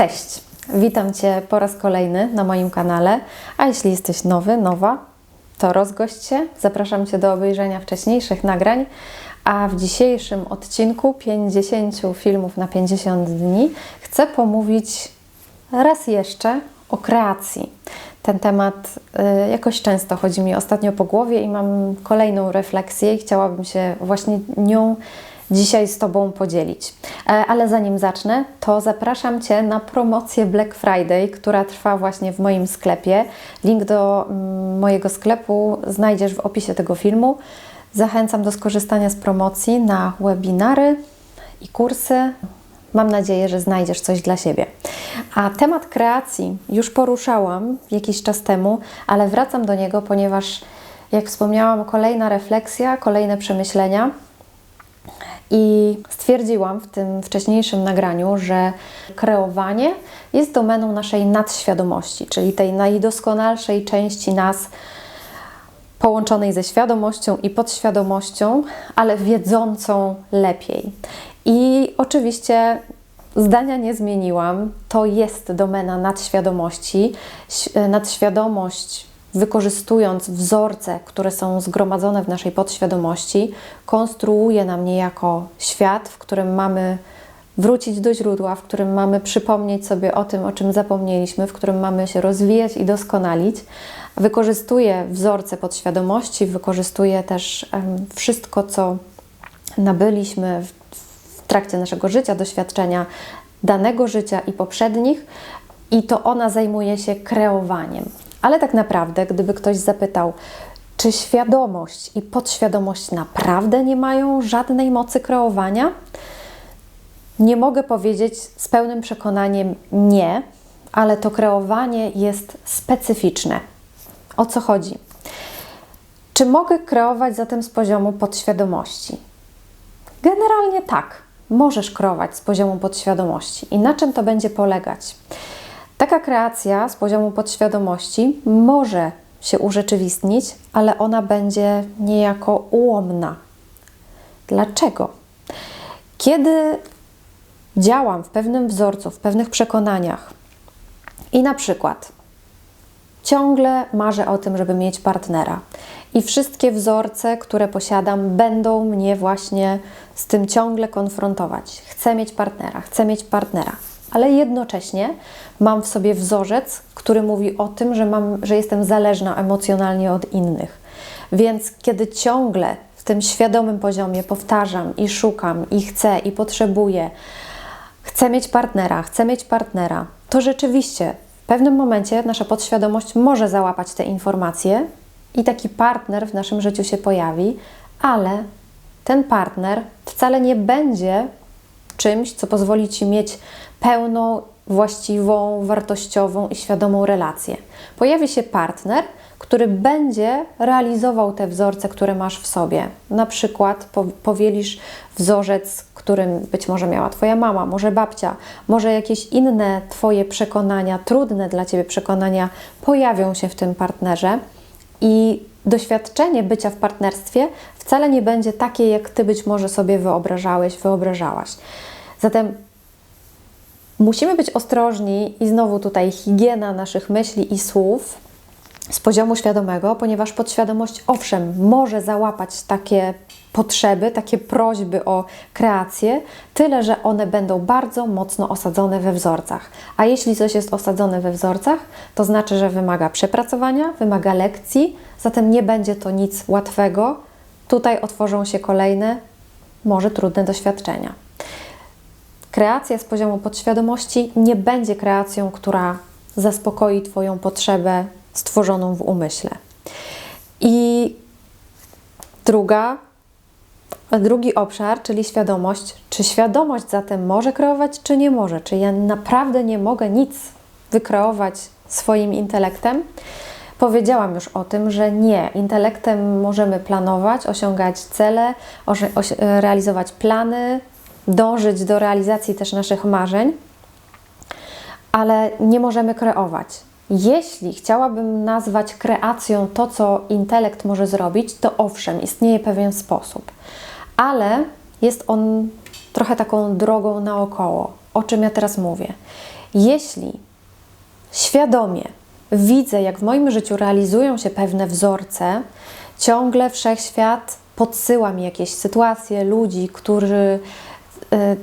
Cześć! Witam Cię po raz kolejny na moim kanale. A jeśli jesteś nowy, nowa, to rozgość się. Zapraszam Cię do obejrzenia wcześniejszych nagrań. A w dzisiejszym odcinku 50 filmów na 50 dni chcę pomówić raz jeszcze o kreacji. Ten temat y, jakoś często chodzi mi ostatnio po głowie i mam kolejną refleksję i chciałabym się właśnie nią dzisiaj z Tobą podzielić. E, Ale zanim zacznę, to zapraszam Cię na promocję Black Friday, która trwa właśnie w moim sklepie. Link do mm, mojego sklepu znajdziesz w opisie tego filmu. Zachęcam do skorzystania z promocji na webinary i kursy. Mam nadzieję, że znajdziesz coś dla siebie. A temat kreacji już poruszałam jakiś czas temu, ale wracam do niego, ponieważ, jak wspomniałam, kolejna refleksja, kolejne przemyślenia. I stwierdziłam w tym wcześniejszym nagraniu, że kreowanie jest domeną naszej nadświadomości, czyli tej najdoskonalszej części nas, połączonej ze świadomością i podświadomością, ale wiedzącą lepiej. I oczywiście zdania nie zmieniłam. To jest domena nadświadomości. Nadświadomość, wykorzystując wzorce, które są zgromadzone w naszej podświadomości, konstruuje nam niejako świat, w którym mamy wrócić do źródła, w którym mamy przypomnieć sobie o tym, o czym zapomnieliśmy, w którym mamy się rozwijać i doskonalić. Wykorzystuje wzorce podświadomości, wykorzystuje też wszystko, co nabyliśmy w trakcie naszego życia, doświadczenia danego życia i poprzednich, i to ona zajmuje się kreowaniem. Ale tak naprawdę, gdyby ktoś zapytał, czy świadomość i podświadomość naprawdę nie mają żadnej mocy kreowania? Nie mogę powiedzieć z pełnym przekonaniem nie, ale to kreowanie jest specyficzne. O co chodzi? Czy mogę kreować zatem z poziomu podświadomości? Generalnie tak. Możesz kreować z poziomu podświadomości. I na czym to będzie polegać? Taka kreacja z poziomu podświadomości może się urzeczywistnić, ale ona będzie niejako ułomna. Dlaczego? Kiedy działam w pewnym wzorcu, w pewnych przekonaniach i na przykład ciągle marzę o tym, żeby mieć partnera i wszystkie wzorce, które posiadam, będą mnie właśnie z tym ciągle konfrontować. Chcę mieć partnera, chcę mieć partnera ale jednocześnie mam w sobie wzorzec, który mówi o tym, że, mam, że jestem zależna emocjonalnie od innych. Więc kiedy ciągle w tym świadomym poziomie powtarzam i szukam, i chcę, i potrzebuję, chcę mieć partnera, chcę mieć partnera, to rzeczywiście w pewnym momencie nasza podświadomość może załapać te informacje i taki partner w naszym życiu się pojawi, ale ten partner wcale nie będzie czymś, co pozwoli Ci mieć pełną, właściwą, wartościową i świadomą relację. Pojawi się partner, który będzie realizował te wzorce, które masz w sobie. Na przykład powielisz wzorzec, którym być może miała Twoja mama, może babcia, może jakieś inne Twoje przekonania, trudne dla Ciebie przekonania pojawią się w tym partnerze i doświadczenie bycia w partnerstwie wcale nie będzie takie, jak Ty być może sobie wyobrażałeś, wyobrażałaś. Zatem musimy być ostrożni i znowu tutaj higiena naszych myśli i słów z poziomu świadomego, ponieważ podświadomość owszem może załapać takie potrzeby, takie prośby o kreację, tyle że one będą bardzo mocno osadzone we wzorcach. A jeśli coś jest osadzone we wzorcach, to znaczy, że wymaga przepracowania, wymaga lekcji, zatem nie będzie to nic łatwego. Tutaj otworzą się kolejne, może trudne doświadczenia. Kreacja z poziomu podświadomości nie będzie kreacją, która zaspokoi Twoją potrzebę stworzoną w umyśle. I druga, drugi obszar, czyli świadomość. Czy świadomość zatem może kreować, czy nie może? Czy ja naprawdę nie mogę nic wykreować swoim intelektem? Powiedziałam już o tym, że nie. Intelektem możemy planować, osiągać cele, realizować plany, dążyć do realizacji też naszych marzeń, ale nie możemy kreować. Jeśli chciałabym nazwać kreacją to, co intelekt może zrobić, to owszem, istnieje pewien sposób, ale jest on trochę taką drogą naokoło. O czym ja teraz mówię? Jeśli świadomie widzę, jak w moim życiu realizują się pewne wzorce, ciągle wszechświat podsyła mi jakieś sytuacje, ludzi, którzy y,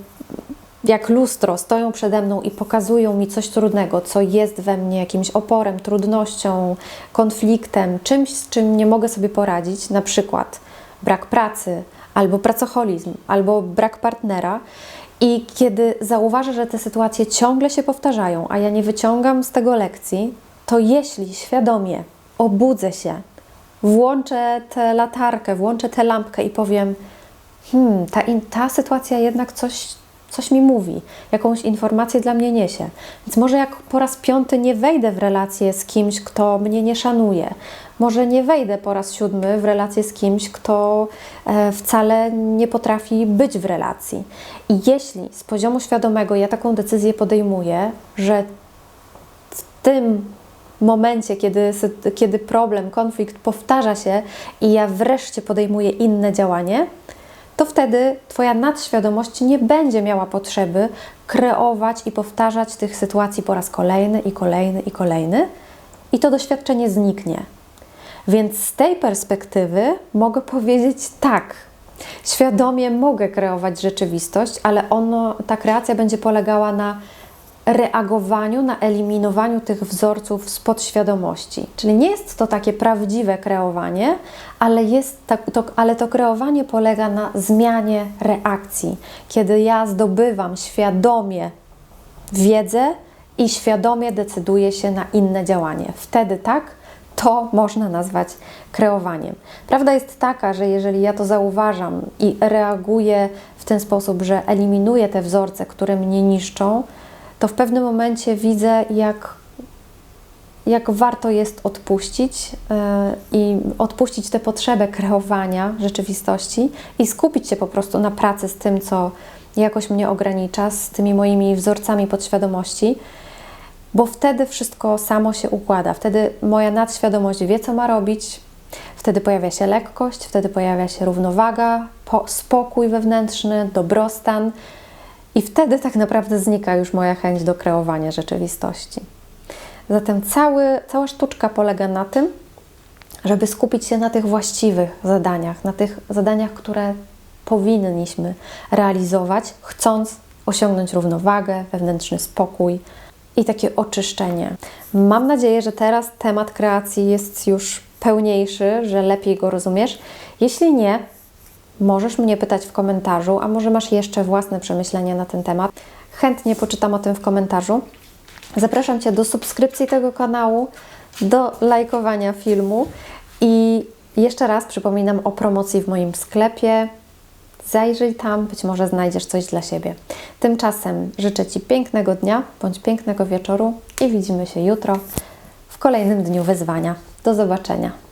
jak lustro stoją przede mną i pokazują mi coś trudnego, co jest we mnie jakimś oporem, trudnością, konfliktem, czymś, z czym nie mogę sobie poradzić, na przykład brak pracy, albo pracoholizm, albo brak partnera. I kiedy zauważę, że te sytuacje ciągle się powtarzają, a ja nie wyciągam z tego lekcji, to jeśli świadomie obudzę się, włączę tę latarkę, włączę tę lampkę i powiem: Hmm, ta, ta sytuacja jednak coś, coś mi mówi, jakąś informację dla mnie niesie. Więc może jak po raz piąty nie wejdę w relację z kimś, kto mnie nie szanuje, może nie wejdę po raz siódmy w relację z kimś, kto e, wcale nie potrafi być w relacji. I jeśli z poziomu świadomego ja taką decyzję podejmuję, że w tym momencie, kiedy, kiedy problem, konflikt powtarza się i ja wreszcie podejmuję inne działanie, to wtedy Twoja nadświadomość nie będzie miała potrzeby kreować i powtarzać tych sytuacji po raz kolejny i kolejny i kolejny, i to doświadczenie zniknie. Więc z tej perspektywy mogę powiedzieć tak. Świadomie mogę kreować rzeczywistość, ale ono, ta kreacja będzie polegała na reagowaniu, na eliminowaniu tych wzorców z podświadomości. Czyli nie jest to takie prawdziwe kreowanie, ale, jest to, ale to kreowanie polega na zmianie reakcji. Kiedy ja zdobywam świadomie wiedzę i świadomie decyduję się na inne działanie. Wtedy tak, to można nazwać kreowaniem. Prawda jest taka, że jeżeli ja to zauważam i reaguję w ten sposób, że eliminuję te wzorce, które mnie niszczą, to w pewnym momencie widzę, jak, jak warto jest odpuścić yy, i odpuścić tę potrzebę kreowania rzeczywistości i skupić się po prostu na pracy z tym, co jakoś mnie ogranicza, z tymi moimi wzorcami podświadomości, bo wtedy wszystko samo się układa. Wtedy moja nadświadomość wie, co ma robić, wtedy pojawia się lekkość, wtedy pojawia się równowaga, spokój wewnętrzny, dobrostan i wtedy tak naprawdę znika już moja chęć do kreowania rzeczywistości. Zatem cały, cała sztuczka polega na tym, żeby skupić się na tych właściwych zadaniach, na tych zadaniach, które powinniśmy realizować, chcąc osiągnąć równowagę, wewnętrzny spokój i takie oczyszczenie. Mam nadzieję, że teraz temat kreacji jest już pełniejszy, że lepiej go rozumiesz. Jeśli nie, Możesz mnie pytać w komentarzu, a może masz jeszcze własne przemyślenia na ten temat. Chętnie poczytam o tym w komentarzu. Zapraszam Cię do subskrypcji tego kanału, do lajkowania filmu i jeszcze raz przypominam o promocji w moim sklepie. Zajrzyj tam, być może znajdziesz coś dla siebie. Tymczasem życzę Ci pięknego dnia bądź pięknego wieczoru i widzimy się jutro w kolejnym dniu wyzwania. Do zobaczenia.